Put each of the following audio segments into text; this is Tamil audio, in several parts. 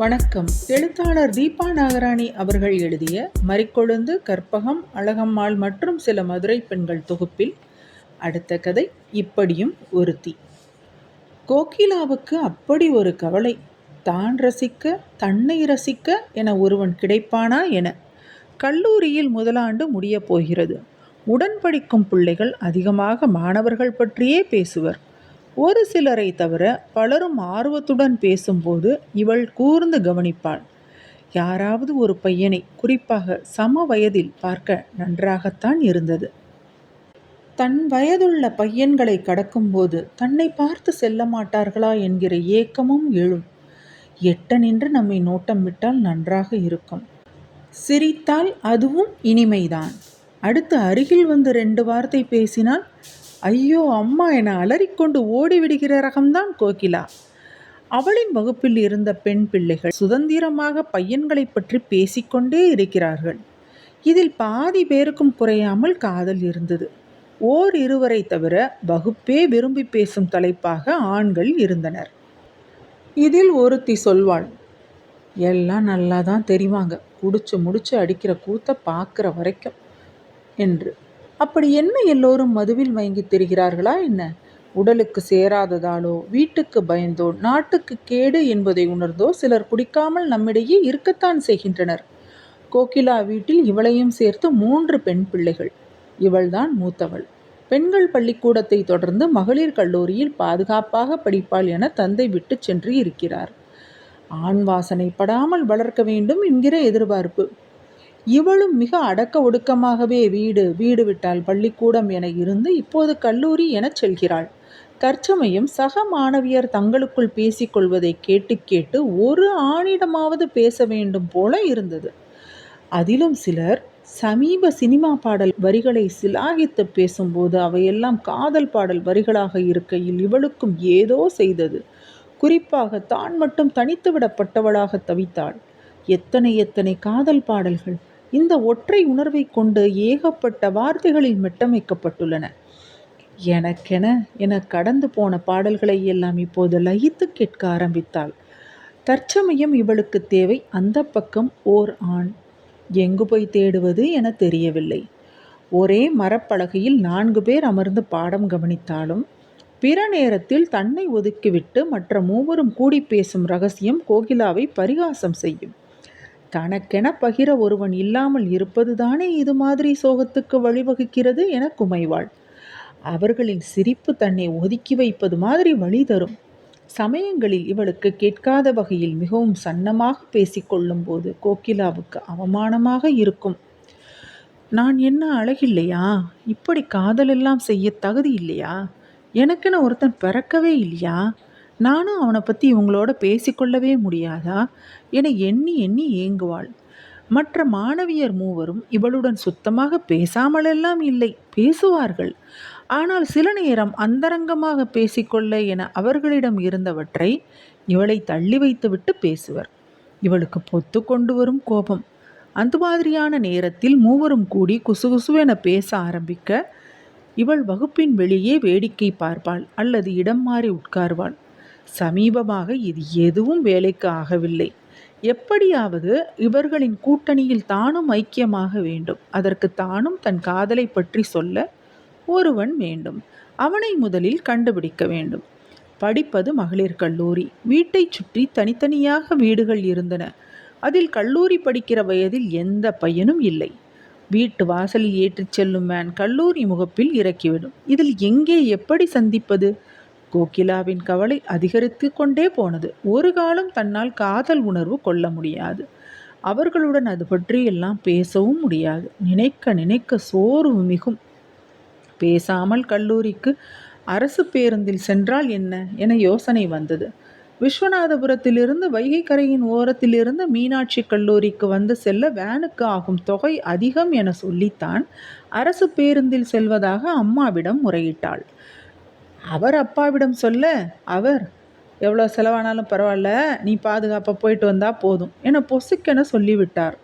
வணக்கம். எழுத்தாளர் தீபா நாகராணி அவர்கள் எழுதிய மறிக்கொழுந்து கற்பகம் அழகம்மாள் மற்றும் சில மதுரை பெண்கள் தொகுப்பில் அடுத்த கதை இப்படியும் ஒருத்தி. கோகிலாவுக்கு அப்படி ஒரு கவலை. தான் ரசிக்க தன்னை ரசிக்க என ஒருவன் கிடைப்பானா என. கல்லூரியில் முதலாண்டு முடியப் போகிறது. உடன் படிக்கும் பிள்ளைகள் அதிகமாக மாணவர்கள் பற்றியே பேசுவர். ஒரு சிலரை தவிர பலரும் ஆர்வத்துடன் பேசும்போது இவள் கூர்ந்து கவனிப்பாள். யாராவது ஒரு பையனை குறிப்பாக சம வயதில் பார்க்க நன்றாகத்தான் இருந்தது. தன் வயதுள்ள பையன்களை கடக்கும்போது தன்னை பார்த்து செல்ல மாட்டார்களா என்கிற ஏக்கமும் எழும். எட்ட நின்று நம்மை நோட்டம் விட்டால் நன்றாக இருக்கும். சிரித்தால் அதுவும் இனிமைதான். அடுத்து அருகில் வந்து ரெண்டு வார்த்தை பேசினால் ஐயோ அம்மா என அலறிக்கொண்டு ஓடிவிடுகிற ரகம்தான் கோகிலா. அவளின் வகுப்பில் இருந்த பெண் பிள்ளைகள் சுதந்திரமாக பையன்களை பற்றி பேசிக்கொண்டே இருக்கிறார்கள். இதில் பாதி பேருக்கும் குறையாமல் காதல் இருந்தது. ஓர் இருவரை தவிர வகுப்பே விரும்பி பேசும் தலைப்பாக ஆண்கள் இருந்தனர். இதில் ஒருத்தி சொல்வாள் எல்லாம் நல்லா தான் தெரிவாங்க. குடிச்சு முடிச்சு அடிக்கிற கூத்த பார்க்குற வரைக்கும் என்று. அப்படி என்ன எல்லோரும் மதுவில் மயங்கி தெரிகிறார்களா என்ன? உடலுக்கு சேராததாலோ வீட்டுக்கு பயந்தோ நாட்டுக்கு கேடு என்பதை உணர்ந்தோ சிலர் குடிக்காமல் நம்மிடையே இருக்கத்தான் செய்கின்றனர். கோகிலா வீட்டில் இவளையும் சேர்த்து மூன்று பெண் பிள்ளைகள். இவள்தான் மூத்தவள். பெண்கள் பள்ளிக்கூடத்தை தொடர்ந்து மகளிர் கல்லூரியில் பாதுகாப்பாக படிப்பாள் என தந்தை விட்டு சென்று இருக்கிறார். ஆண் வாசனை படாமல் வளர்க்க வேண்டும் என்கிற எதிர்பார்ப்பு. இவளும் மிக அடக்க ஒடுக்கமாகவே வீடு வீடு விட்டால் பள்ளிக்கூடம் என இருந்து இப்போது கல்லூரி எனச் செல்கிறாள். தற்சமயம் சக மாணவியர் தங்களுக்குள் பேசிக்கொள்வதை கேட்டு கேட்டு ஒரு ஆணிடமாவது பேச வேண்டும் போல இருந்தது. அதிலும் சிலர் சமீப சினிமா பாடல் வரிகளை சிலாகித்து பேசும்போது அவையெல்லாம் காதல் பாடல் வரிகளாக இருக்கையில் இவளுக்கும் ஏதோ செய்தது. குறிப்பாக தான் மட்டும் தனித்து விடப்பட்டவளாக தவித்தாள். எத்தனை எத்தனை காதல் பாடல்கள் இந்த ஒற்றை உணர்வை கொண்டு ஏகப்பட்ட வார்த்தைகளில் மெட்டமைக்கப்பட்டுள்ளன. எனக்கென என கடந்து போன பாடல்களை எல்லாம் இப்போது லயித்து கேட்க ஆரம்பித்தாள். தற்சமயம் இவளுக்கு தேவை அந்த பக்கம் ஓர் ஆண். எங்கு போய் தேடுவது என தெரியவில்லை. ஒரே மரப்பலகையில் நான்கு பேர் அமர்ந்து பாடம் கவனித்தாலும் பிற நேரத்தில் தன்னை ஒதுக்கிவிட்டு மற்ற மூவரும் கூடி பேசும் ரகசியம் கோகிலாவை பரிகாசம் செய்யும். தனக்கென பகிர ஒருவன் இல்லாமல் இருப்பதுதானே இது மாதிரி சோகத்துக்கு வழிவகுக்கிறது என குமைவாள். அவர்களின் சிரிப்பு தன்னை ஒதுக்கி வைப்பது மாதிரி வழி தரும். சமயங்களில் இவளுக்கு கேட்காத வகையில் மிகவும் சன்னமாக பேசிக்கொள்ளும் போது கோகிலாவுக்கு அவமானமாக இருக்கும். நான் என்ன அழகில்லையா? இப்படி காதலெல்லாம் செய்ய தகுதி இல்லையா? எனக்கென ஒருத்தன் பிறக்கவே இல்லையா? நானும் அவனை பற்றி இவங்களோட பேசிக்கொள்ளவே முடியாதா? என எண்ணி எண்ணி ஏங்குவாள். மற்ற மாணவியர் மூவரும் இவளுடன் சுத்தமாக பேசாமலெல்லாம் இல்லை பேசுவார்கள். ஆனால் சில நேரம் அந்தரங்கமாக பேசிக்கொள்ள என அவர்களிடம் இருந்தவற்றை இவளை தள்ளி வைத்துவிட்டு பேசுவர். இவளுக்கு பொத்து கொண்டு வரும் கோபம். அந்த மாதிரியான நேரத்தில் மூவரும் கூடி குசுகுசுவென பேச ஆரம்பிக்க இவள் வகுப்பின் வெளியே வேடிக்கை பார்ப்பாள் அல்லது இடம் மாறி உட்கார்வாள். சமீபமாக இது எதுவும் வேலைக்கு ஆகவில்லை. எப்படியாவது இவர்களின் கூட்டணியில் தானும் ஐக்கியமாக வேண்டும். அதற்கு தானும் தன் காதலை பற்றி சொல்ல ஒருவன் வேண்டும். அவனை முதலில் கண்டுபிடிக்க வேண்டும். படிப்பது மகளிர் கல்லூரி. வீட்டை சுற்றி தனித்தனியாக வீடுகள் இருந்தன. அதில் கல்லூரி படிக்கிற வயதில் எந்த பையனும் இல்லை. வீட்டு வாசலில் ஏற்றிச் செல்லும் மேன் கல்லூரி முகப்பில் இறக்கிவிடும் இதில் எங்கே எப்படி சந்திப்பது? கோகிலாவின் கவலை அதிகரித்து கொண்டே போனது. ஒரு காலம் தன்னால் காதல் உணர்வு கொள்ள முடியாது. அவர்களுடன் அது பற்றியெல்லாம் பேசவும் முடியாது. நினைக்க நினைக்க சோர்வு மிகும். பேசாமல் கல்லூரிக்கு அரசு பேருந்தில் சென்றால் என்ன என யோசனை வந்தது. விஸ்வநாதபுரத்திலிருந்து வைகை கரையின் ஓரத்திலிருந்து மீனாட்சி கல்லூரிக்கு வந்து செல்ல வேனுக்கு ஆகும் தொகை அதிகம் என சொல்லித்தான் அரசு பேருந்தில் செல்வதாக அம்மாவிடம் முறையிட்டாள். அவர் அப்பாவிடம் சொல்ல அவர் எவ்வளோ செலவானாலும் பரவாயில்ல நீ பாதுகாப்பாக போயிட்டு வந்தால் போதும் என பொசுக்கென சொல்லிவிட்டார்.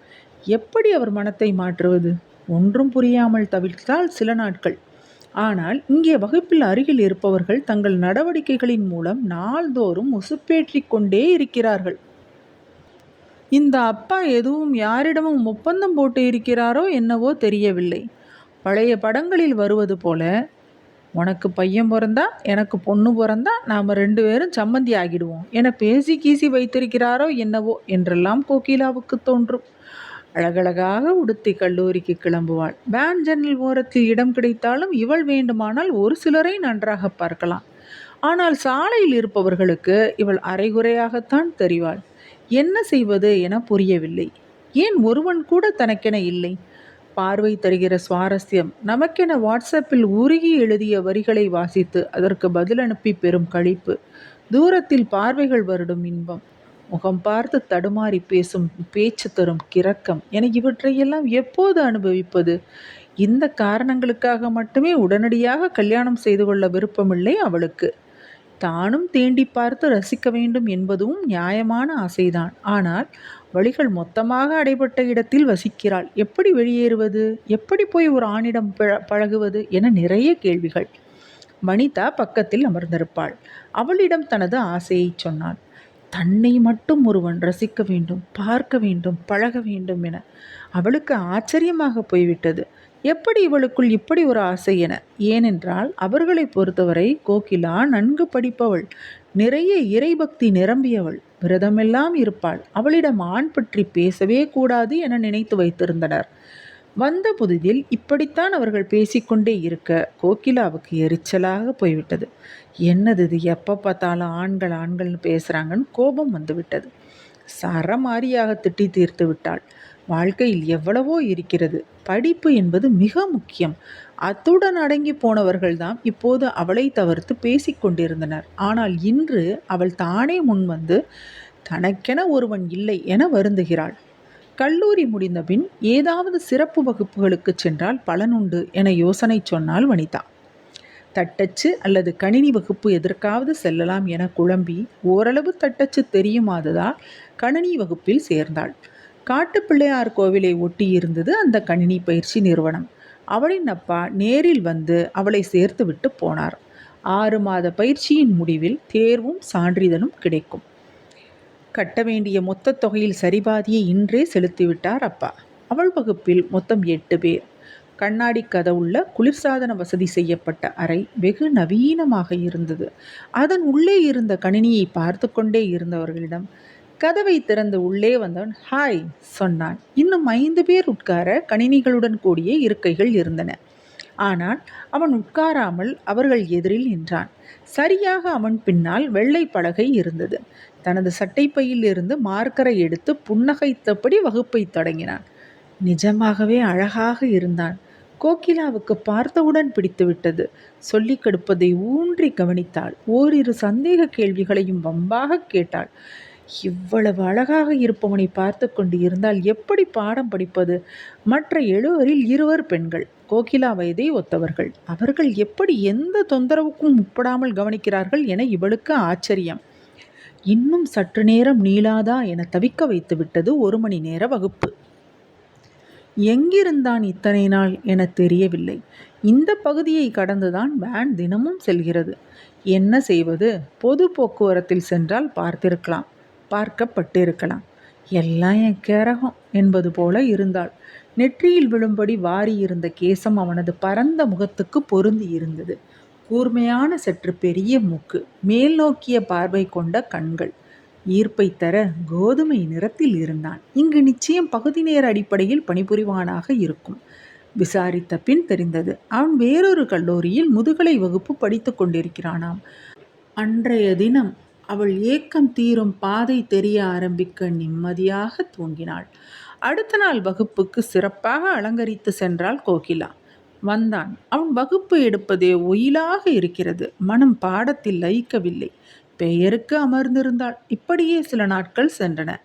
எப்படி அவர் மனத்தை மாற்றுவது? ஒன்றும் புரியாமல் தவிர்த்தால் சில நாட்கள். ஆனால் இங்கே வகுப்பில் அருகில் இருப்பவர்கள் தங்கள் நடவடிக்கைகளின் மூலம் நாள்தோறும் உசுப்பேற்றி கொண்டே இருக்கிறார்கள். இந்த அப்பா எதுவும் யாரிடமும் ஒப்பந்தம் போட்டு இருக்கிறாரோ என்னவோ தெரியவில்லை. பழைய படங்களில் வருவது போல உனக்கு பையன் பிறந்தா எனக்கு பொண்ணு பிறந்தா நாம் ரெண்டு பேரும் சம்மந்தி ஆகிடுவோம். என பேசி கீசி வைத்திருக்கிறாரோ என்னவோ என்றெல்லாம் கோகிலாவுக்கு தோன்றும். அழகழகாக உடுத்தி கல்லூரிக்கு கிளம்புவாள். வேன் ஜன்னல் ஓரத்தில் இடம் கிடைத்தாலும் இவள் வேண்டுமானால் ஒரு சிலரை நன்றாக பார்க்கலாம். ஆனால் சாலையில் இருப்பவர்களுக்கு இவள் அரைகுறையாகத்தான் தெரிவாள். என்ன செய்வது என புரியவில்லை. ஏன் ஒருவன் கூட தனக்கென இல்லை. பார்வை தருகிற சுவாரஸ்யம். நமக்கென வாட்ஸ்அப்பில் உருகி எழுதிய வரிகளை வாசித்து அதற்கு பதில் அனுப்பி பெறும் கழிப்பு. தூரத்தில் பார்வைகள் வருடும் இன்பம். முகம் பார்த்து தடுமாறி பேசும் பேச்சு தரும் கிறக்கம் என இவற்றையெல்லாம் எப்போது அனுபவிப்பது? இந்த காரணங்களுக்காக மட்டுமே உடனடியாக கல்யாணம் செய்து கொள்ள விருப்பமில்லை அவளுக்கு. தானும் தேண்டி பார்த்து ரசிக்க வேண்டும் என்பதும் நியாயமான ஆசைதான். ஆனால் வழிகள் மொத்தமாக அடைபட்ட இடத்தில் வசிக்கிறாள். எப்படி வெளியேறுவது? எப்படி போய் ஒரு ஆணிடம் பழகுவது என நிறைய கேள்விகள். வனிதா பக்கத்தில் அமர்ந்திருப்பாள். அவளிடம் தனது ஆசையை சொன்னாள். தன்னை மட்டும் ஒருவன் ரசிக்க வேண்டும் பார்க்க வேண்டும் பழக வேண்டும் என. அவளுக்கு ஆச்சரியமாக போய்விட்டது. எப்படி இவளுக்குள் இப்படி ஒரு ஆசை என? ஏனென்றால் அவர்களை பொறுத்தவரை கோகிலா நன்கு படிப்பவள். நிறைய இறைபக்தி நிரம்பியவள். விரதமெல்லாம் இருப்பாள். அவளிடம் ஆண் பற்றி பேசவே கூடாது என நினைத்து வைத்திருந்தனர். வந்த புதிதில் இப்படித்தான் அவர்கள் பேசிக்கொண்டே இருக்க கோகிலாவுக்கு எரிச்சலாக போய்விட்டது. என்னது இது? எப்போ பார்த்தாலும் ஆண்கள் ஆண்கள்னு பேசுகிறாங்கன்னு கோபம் வந்துவிட்டது. சரமாரியாக திட்டி தீர்த்து விட்டாள். வாழ்க்கையில் எவ்வளவோ இருக்கிறது. படிப்பு என்பது மிக முக்கியம். அத்துடன் அடங்கி போனவர்கள்தான் இப்போது அவளை தவிர்த்து பேசிக்கொண்டிருந்தனர் ஆனால் இன்று அவள் தானே முன்வந்து தனக்கென ஒருவன் இல்லை என வருந்துகிறாள். கல்லூரி முடிந்தபின் ஏதாவது சிறப்பு வகுப்புகளுக்கு சென்றால் பலனுண்டு என யோசனை சொன்னால் வனிதா. தட்டச்சு அல்லது கணினி வகுப்பு எதற்காவது செல்லலாம் என குழம்பி ஓரளவு தட்டச்சு தெரியுமாததால் கணினி வகுப்பில் சேர்ந்தாள். காட்டுப்பிள்ளையார் கோவிலை ஒட்டி இருந்தது அந்த கணினி பயிற்சி நிறுவனம். அவளின் அப்பா நேரில் வந்து அவளை சேர்த்து விட்டு போனார். ஆறு மாத பயிற்சியின் முடிவில் தேர்வும் சான்றிதழும் கிடைக்கும். கட்ட வேண்டிய மொத்த தொகையில் சரிபாதியை இன்றே செலுத்திவிட்டார் அப்பா. அவள் வகுப்பில் மொத்தம் எட்டு பேர். கண்ணாடி கதவுள்ள குளிர்சாதன வசதி செய்யப்பட்ட அறை வெகு நவீனமாக இருந்தது. அதன் உள்ளே இருந்த கணினியை பார்த்து கொண்டே இருந்தவர்களிடம் கதவை திறந்து உள்ளே வந்தவன் ஹாய் சொன்னான். இன்னும் ஐந்து பேர் உட்கார கணினிகளுடன் கூடிய இருக்கைகள் இருந்தன. ஆனால் அவன் உட்காராமல் அவர்கள் எதிரில் நின்றான். சரியாக அவன் பின்னால் வெள்ளை பலகை இருந்தது. தனது சட்டைப்பையில் இருந்து மார்க்கரை எடுத்து புன்னகைத்தபடி வகுப்பை தொடங்கினான். நிஜமாகவே அழகாக இருந்தான். கோகிலாவுக்கு பார்த்தவுடன் பிடித்துவிட்டது. சொல்லிக் கெடுப்பதை ஊன்றி கவனித்தாள். ஓரிரு சந்தேக கேள்விகளையும் வம்பாக கேட்டாள். இவ்வளவு அழகாக இருப்பவனை பார்த்து கொண்டு இருந்தால் எப்படி பாடம் படிப்பது? மற்ற எழுவரில் இருவர் பெண்கள் கோகிலா வயதை ஒத்தவர்கள். அவர்கள் எப்படி எந்த தொந்தரவுக்கும் உட்படாமல் கவனிக்கிறார்கள் என இவளுக்கு ஆச்சரியம். இன்னும் சற்று நேரம் நீளாதா என தவிக்க வைத்துவிட்டது ஒரு மணி நேர வகுப்பு. எங்கிருந்தான் இத்தனை நாள் என தெரியவில்லை. இந்த பகுதியை கடந்துதான் வேன் தினமும் செல்கிறது. என்ன செய்வது? பொது போக்குவரத்தில் சென்றால் பார்த்திருக்கலாம். பார்க்கப்பட்டிருக்கலாம். எல்லாம் என் கேரகம் என்பது போல இருந்தாள். நெற்றியில் விழும்படி வாரி இருந்த கேசம் அவனது பரந்த முகத்துக்கு பொருந்தி இருந்தது. கூர்மையான சற்று பெரிய மூக்கு மேல் நோக்கிய பார்வை கொண்ட கண்கள். ஈர்ப்பை தர கோதுமை நிறத்தில் இருந்தான். இங்கு நிச்சயம் பகுதி நேர அடிப்படையில் பணிபுரிவானாக இருக்கும். விசாரித்த பின் தெரிந்தது அவன் வேறொரு கல்லூரியில் முதுகலை வகுப்பு படித்து கொண்டிருக்கிறானாம். அன்றைய தினம் அவள் ஏக்கம் தீரும் பாதை தெரிய ஆரம்பிக்க நிம்மதியாக தூங்கினாள். அடுத்த நாள் வகுப்புக்கு சிறப்பாக அலங்கரித்து சென்றாள் கோகிலா. வந்தான். அவன் வகுப்பு எடுப்பதே ஒயிலாக இருக்கிறது. மனம் பாடத்தில் லயிக்கவில்லை. பெயருக்கு அமர்ந்திருந்தாள். இப்படியே சில நாட்கள் சென்றன.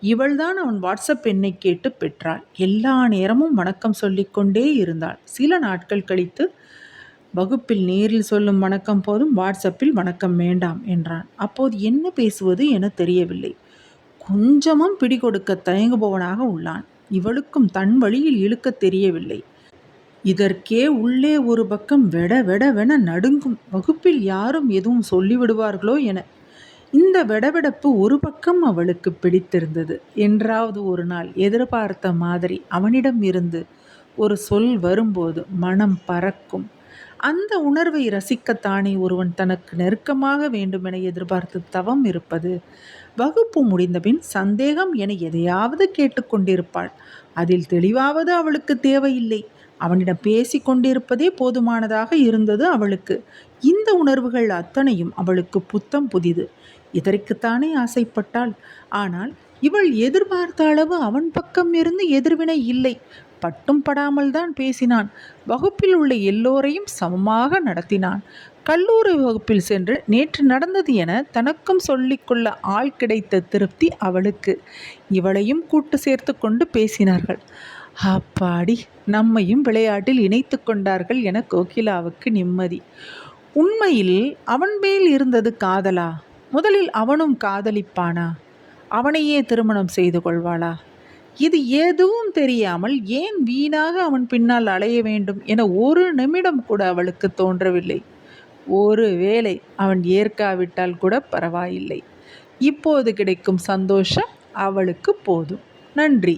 இவள்தான் அவன் வாட்ஸ்அப் எண்ணை கேட்டு பெற்றாள். எல்லா நேரமும் வணக்கம் சொல்லிக்கொண்டே இருந்தாள். சில நாட்கள் கழித்து வகுப்பில் நேரில் சொல்லும் வணக்கம் போதும் வாட்ஸ்அப்பில் வணக்கம் வேண்டாம் என்றான். அப்போது என்ன பேசுவது என தெரியவில்லை. கொஞ்சமும் பிடிகொடுக்க தயங்குபவனாக உள்ளான். இவளுக்கும் தன் வழியில் இழுக்க தெரியவில்லை. இதற்கே உள்ளே ஒரு பக்கம் வெட வெடவென நடுங்கும். வகுப்பில் யாரும் எதுவும் சொல்லிவிடுவார்களோ என. இந்த வெடவெடப்பு ஒரு பக்கம் அவளுக்கு பிடித்திருந்தது. என்றாவது ஒரு நாள் எதிர்பார்த்த மாதிரி அவனிடம் இருந்து ஒரு சொல் வரும்போது மனம் பறக்கும். அந்த உணர்வை ரசிக்கத்தானே ஒருவன் தனக்கு நெருக்கமாக வேண்டுமென எதிர்பார்த்து தவம் இருப்பது? வகுப்பு முடிந்தபின் சந்தேகம் என எதையாவது கேட்டுக்கொண்டிருப்பாள். அதில் தெளிவாவது அவளுக்கு தேவையில்லை. அவனிடம் பேசி கொண்டிருப்பதே போதுமானதாக இருந்தது அவளுக்கு. இந்த உணர்வுகள் அத்தனையும் அவளுக்கு புத்தம் புதிது. இதற்குத்தானே ஆசைப்பட்டாள். ஆனால் இவள் எதிர்பார்த்த அளவு அவன் பக்கம் இருந்து எதிர்வினை இல்லை. பட்டும் படாமல் தான் பேசினான். வகுப்பில் உள்ள எல்லோரையும் சமமாக நடத்தினான். கல்லூரி வகுப்பில் சென்று நேற்று நடந்தது என தனக்கும் சொல்லிக்கொள்ள ஆள் கிடைத்த திருப்தி அவளுக்கு. இவளையும் கூட்டு சேர்த்து கொண்டு பேசினார்கள். அப்பாடி நம்மையும் விளையாட்டில் இணைத்து கொண்டார்கள் என கோகிலாவுக்கு நிம்மதி. உண்மையில் அவன் மேல் இருந்தது காதலா? முதலில் அவனும் காதலிப்பானா? அவனையே திருமணம் செய்து கொள்வாளா? இது எதுவும் தெரியாமல் ஏன் வீணாக அவன் பின்னால் அலைய வேண்டும் என ஒரு நிமிடம் கூட அவளுக்கு தோன்றவில்லை. ஒரு வேளை அவன் ஏற்காவிட்டால் கூட பரவாயில்லை. இப்போது கிடைக்கும் சந்தோஷம் அவளுக்கு போதும். நன்றி.